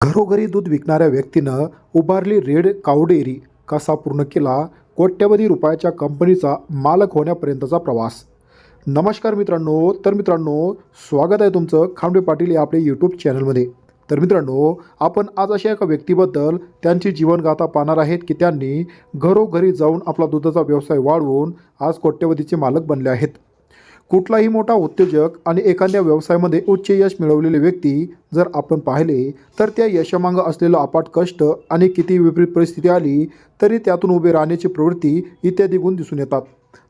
घरोघरी दूध विकणाऱ्या व्यक्तीनं उभारली रेड काऊ कसा पूर्ण केला कोट्यवधी रुपयाच्या कंपनीचा मालक होण्यापर्यंतचा प्रवास. नमस्कार मित्रांनो तर मित्रांनो स्वागत आहे तुमचं खांबे पाटील या आपल्या यूट्यूब चॅनलमध्ये तर मित्रांनो आपण आज अशा एका व्यक्तीबद्दल त्यांची जीवनगाथा पाहणार आहेत की त्यांनी घरोघरी जाऊन आपला दुधाचा व्यवसाय वाढवून आज कोट्यवधीचे मालक बनले आहेत. कुठलाही मोठा उद्योजक आणि एखाद्या व्यवसायामध्ये उच्च यश मिळवलेले व्यक्ती जर आपण पाहिले तर त्या यशामागं असलेलं अपाट कष्ट आणि किती विपरीत परिस्थिती आली तरी त्यातून उभे राहण्याची प्रवृत्ती इत्यादी गुण दिसून येतात.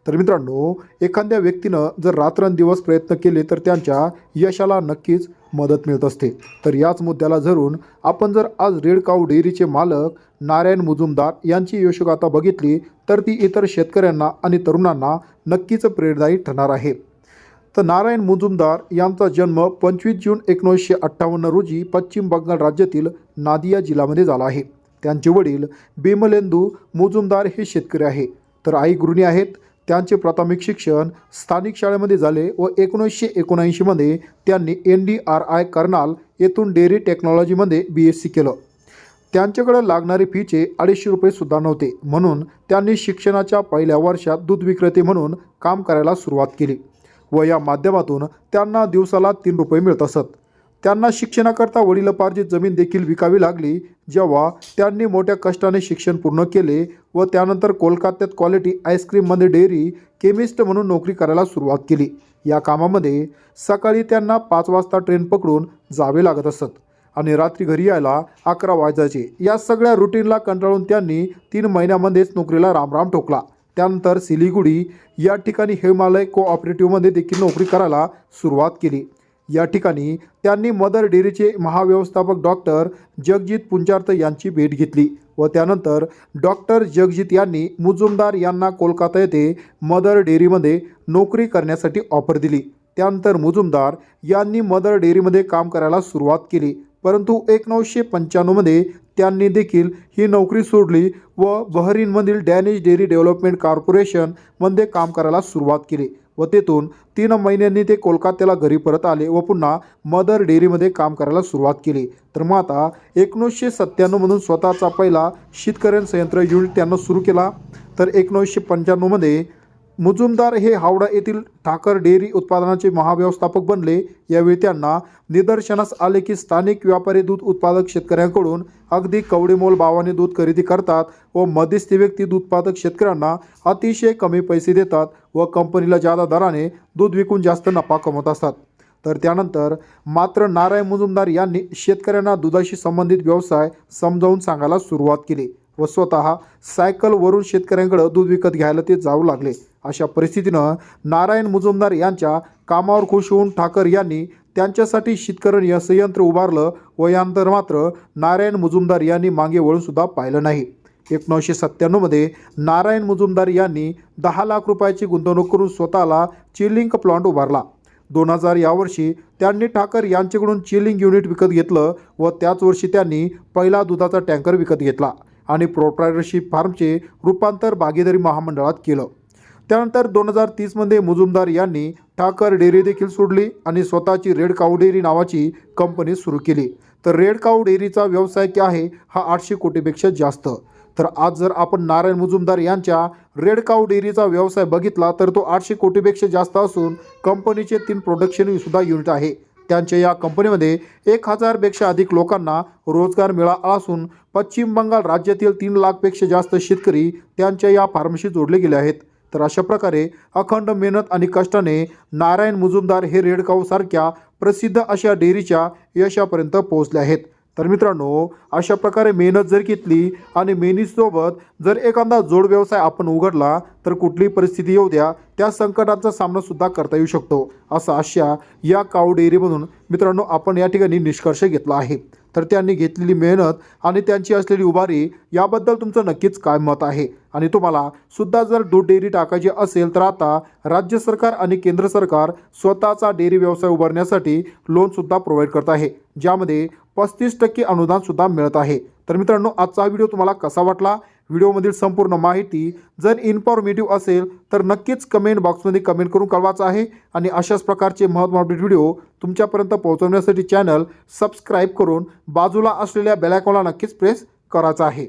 तर मित्रांनो एखाद्या व्यक्तीनं जर रात्रंदिवस प्रयत्न केले तर त्यांच्या यशाला नक्कीच मदत मिळत असते. तर याच मुद्द्याला धरून आपण जर आज रेड काऊ डेअरीचे मालक नारायण मुजुमदार यांची यशोगाथा बघितली तर ती इतर शेतकऱ्यांना आणि तरुणांना नक्कीच प्रेरणादायी ठरणार आहे. तर नारायण मुजुमदार यांचा जन्म पंचवीस जून एकोणीसशे अठ्ठावन्न रोजी पश्चिम बंगाल राज्यातील नादिया जिल्ह्यामध्ये झाला आहे. त्यांचे वडील बिमलेंदू मुजुमदार हे शेतकरी आहे. तर आई गृहिणी आहेत. त्यांचे प्राथमिक शिक्षण स्थानिक शाळेमध्ये झाले व एकोणीसशे एकोणऐंशीमध्ये त्यांनी N D R I Karnal येथून डेअरी टेक्नॉलॉजीमध्ये बी एस सी केलं. त्यांच्याकडे लागणारे फीचे अडीचशे रुपयेसुद्धा नव्हते. म्हणून त्यांनी शिक्षणाच्या पहिल्या वर्षात दूध विक्रेते म्हणून काम करायला सुरुवात केली. व या माध्यमातून त्यांना दिवसाला तीन रुपये मिळत असत. त्यांना शिक्षणाकरता वडिलोपार्जित जमीन देखील विकावी लागली जेव्हा त्यांनी मोठ्या कष्टाने शिक्षण पूर्ण केले व त्यानंतर कोलकात्यात क्वालिटी आईस्क्रीममध्ये डेअरी केमिस्ट म्हणून नोकरी करायला सुरुवात केली. या कामामध्ये सकाळी त्यांना पाच वाजता ट्रेन पकडून जावे लागत असत आणि रात्री घरी यायला अकरा वाजायचे. या सगळ्या रुटीनला कंटाळून त्यांनी तीन महिन्यामध्येच नोकरीला रामराम ठोकला. त्यानंतर सिलिगुडी या ठिकाणी हिमालय कोऑपरेटिव्हमध्ये देखील नोकरी करायला सुरुवात केली. या ठिकाणी त्यांनी मदर डेअरीचे महाव्यवस्थापक डॉक्टर जगजित पुंजार्थ यांची भेट घेतली व त्यानंतर डॉक्टर जगजित यांनी मुजुमदार यांना कोलकाता येथे मदर डेअरीमध्ये नोकरी करण्यासाठी ऑफर दिली. त्यानंतर मुजुमदार यांनी मदर डेअरीमध्ये काम करायला सुरुवात केली. परंतु एकोणीसशे पंच्याण्णवमध्ये त्यांनी देखील ही नोकरी सोडली व बहरीनमधील डॅनिश डेअरी डेव्हलपमेंट कॉर्पोरेशनमध्ये काम करायला सुरुवात केली व तेथून तीन महिन्यांनी ते कोलकात्याला घरी परत आले व पुन्हा मदर डेअरीमध्ये काम करायला सुरुवात केली. तर मग आता एकोणीसशे सत्त्याण्णवमधून स्वतःचा पहिला शीतकरण संयंत्र युनिट त्यांना सुरू केला. तर एकोणीसशे पंच्याण्णवमध्ये मुजुमदार हे हावडा येथील ठाकर डेअरी उत्पादनाचे महाव्यवस्थापक बनले. यावेळी त्यांना निदर्शनास आले की स्थानिक व्यापारी दूध उत्पादक शेतकऱ्यांकडून अगदी कवडेमोल भावाने दूध खरेदी करतात व मध्यस्थी व्यक्ती दूध उत्पादक शेतकऱ्यांना अतिशय कमी पैसे देतात व कंपनीला जादा दराने दूध विकून जास्त नफा कमवत असतात. तर त्यानंतर मात्र नारायण मुजुमदार यांनी शेतकऱ्यांना दुधाशी संबंधित व्यवसाय समजावून सांगायला सुरुवात केली. व स्वतः सायकलवरून शेतकऱ्यांकडं दूध विकत घ्यायला ते जाऊ लागले. अशा परिस्थितीनं नारायण मुजुमदार यांच्या कामावर खुश होऊन ठाकर यांनी त्यांच्यासाठी शीतकरण या संयंत्र उभारलं व यानंतर मात्र नारायण मुजुमदार यांनी मागे वळूनसुद्धा पाहिलं नाही. एकोणीसशे सत्त्याण्णवमध्ये नारायण मुजुमदार यांनी दहा लाख रुपयाची गुंतवणूक करून स्वतःला चिलिंग प्लांट उभारला. दोन हजार यावर्षी त्यांनी ठाकर यांच्याकडून चिलिंग युनिट विकत घेतलं व त्याच वर्षी त्यांनी पहिला दुधाचा टँकर विकत घेतला. आणि प्रोप्रायटरशिप फार्मचे रूपांतर भागीदारी महामंडळात केलं. त्यानंतर दोन हजार तीसमध्ये मुजुमदार यांनी ठाकर डेअरी देखील सोडली आणि स्वतःची रेड काऊ डेअरी नावाची कंपनी सुरू केली. तर रेड काऊ डेअरीचा व्यवसाय क्या आहे? हा आठशे कोटीपेक्षा जास्त. तर आज जर आपण नारायण मुजुमदार यांच्या रेड काऊ डेअरीचा व्यवसाय बघितला तर तो आठशे कोटीपेक्षा जास्त असून कंपनीचे तीन प्रोडक्शन सुद्धा युनिट आहे. त्यांच्या या कंपनीमध्ये एक हजारपेक्षा अधिक लोकांना रोजगार मिळाला असून पश्चिम बंगाल राज्यातील तीन लाखपेक्षा जास्त शेतकरी त्यांच्या या फार्मशी जोडले गेले आहेत. तर अशा प्रकारे अखंड मेहनत आणि कष्टाने नारायण मुजुमदार हे रेडकाऊसारख्या प्रसिद्ध अशा डेअरीच्या यशापर्यंत पोहोचले आहेत. तर मित्रांनो अशा प्रकारे मेहनत जर घेतली आणि मेहनतीसोबत जर एखादा जोड व्यवसाय आपण उघडला तर कुठलीही परिस्थिती येऊ द्या. त्या संकटाचा सामनासुद्धा करता येऊ शकतो असं अशा या काऊ डेअरीमधून मित्रांनो आपण या ठिकाणी निष्कर्ष घेतला आहे. तर त्यांनी घेतलेली मेहनत आणि त्यांची असलेली उभारी याबद्दल तुमचं नक्कीच काय मत आहे? आणि तुम्हाला सुद्धा जर दूध डेअरी टाकायची असेल तर आता राज्य सरकार आणि केंद्र सरकार स्वतःचा डेअरी व्यवसाय उभारण्यासाठी लोनसुद्धा प्रोव्हाइड करत आहे. ज्यामध्ये पस्तीस टक्के अनुदानसुद्धा मिळत आहे. तर मित्रांनो आजचा व्हिडिओ तुम्हाला कसा वाटला? व्हिडिओमधील संपूर्ण माहिती जर इन्फॉर्मेटिव्ह असेल तर नक्कीच कमेंट बॉक्समध्ये कमेंट करून कळवायचं आहे. आणि अशाच प्रकारचे महत्त्व अपडेट व्हिडिओ तुमच्यापर्यंत पोहोचवण्यासाठी चॅनल सबस्क्राईब करून बाजूला असलेल्या बेलायकॉनला नक्कीच प्रेस करायचा आहे.